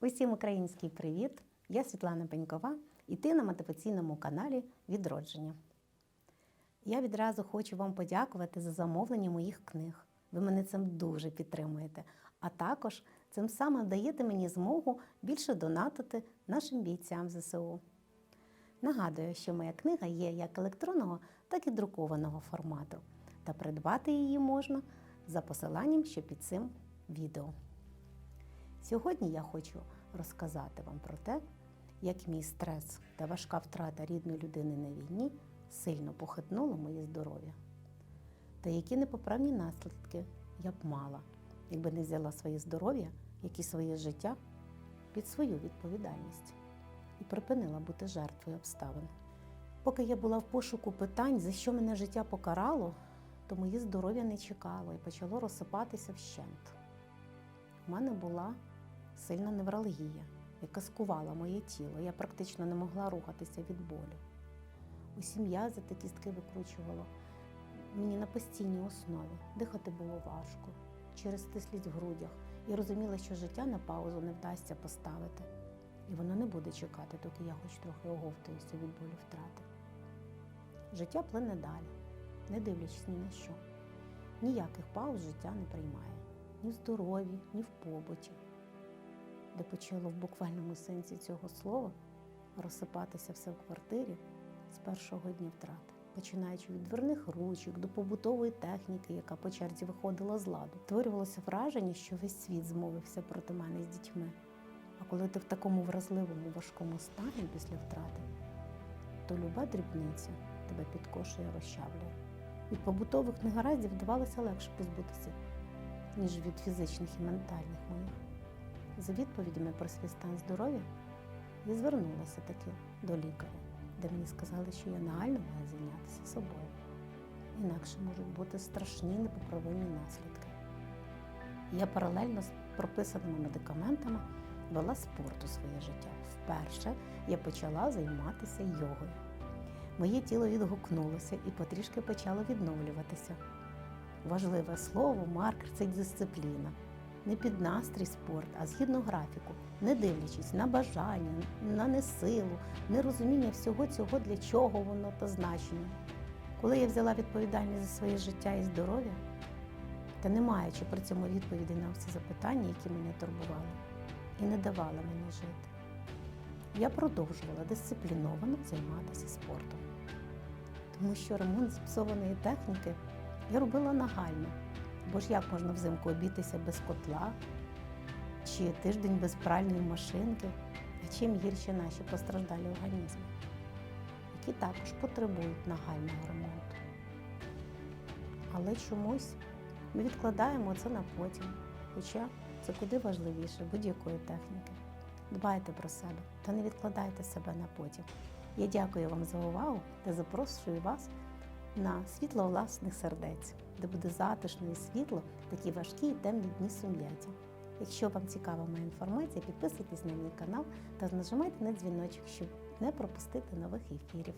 Усім український привіт! Я Світлана Пенькова і ти на мотиваційному каналі Відродження. Я відразу хочу вам подякувати за замовлення моїх книг. Ви мене цим дуже підтримуєте. А також цим самим даєте мені змогу більше донатити нашим бійцям ЗСУ. Нагадую, що моя книга є як електронного, так і друкованого формату. Та придбати її можна за посиланням, що під цим відео. Сьогодні я хочу розказати вам про те, як мій стрес та важка втрата рідної людини на війні сильно похитнуло моє здоров'я. Та які непоправні наслідки я б мала, якби не взяла своє здоров'я, як і своє життя під свою відповідальність і припинила бути жертвою обставин. Поки я була в пошуку питань, за що мене життя покарало, то моє здоров'я не чекало і почало розсипатися вщент. У мене була сильна невралгія, яка скувала моє тіло. Я практично не могла рухатися від болю. Усі м'язи та кістки викручувало мені на постійній основі. Дихати було важко, через стислість в грудях, і розуміла, що життя на паузу не вдасться поставити. І воно не буде чекати, доки я хоч трохи оговтуюся від болю втрати. Життя плине далі, не дивлячись ні на що. Ніяких пауз життя не приймає ні в здоров'ї, ні в побуті, де почало в буквальному сенсі цього слова розсипатися все в квартирі з першого дня втрати, починаючи від дверних ручок до побутової техніки, яка по черзі виходила з ладу. Творювалося враження, що весь світ змовився проти мене з дітьми. А коли ти в такому вразливому важкому стані після втрати, то люба дрібниця тебе підкошує, розчавлює. Від побутових негараздів вдавалося легше позбутися, ніж від фізичних і ментальних моїх. За відповідями про свій стан здоров'я я звернулася таки до лікаря, де мені сказали, що я нагально маю зайнятися собою. Інакше можуть бути страшні непоправимі наслідки. Я паралельно з прописаними медикаментами вела спорт у своє життя. Вперше я почала займатися йогою. Моє тіло відгукнулося і потрішки почало відновлюватися. Важливе слово, маркер це дисципліна. Не під настрій спорт, а згідно графіку, не дивлячись на бажання, на несилу, нерозуміння всього цього, для чого воно та значення. Коли я взяла відповідальність за своє життя і здоров'я, та не маючи при цьому відповіді на всі запитання, які мене турбували, і не давала мені жити, я продовжувала дисципліновано займатися спортом. Тому що ремонт зіпсованої техніки я робила нагально. Бо ж як можна взимку обійтися без котла чи тиждень без пральної машинки, а чим гірші наші постраждалі організми, які також потребують нагального ремонту. Але чомусь ми відкладаємо це на потім, хоча це куди важливіше будь-якої техніки. Дбайте про себе та не відкладайте себе на потім. Я дякую вам за увагу та запрошую вас на світло власних сердець, де буде затишно і світло, такі важкі і темні дні сум'яті. Якщо вам цікава моя інформація, підписуйтесь на мій канал та нажимайте на дзвіночок, щоб не пропустити нових ефірів.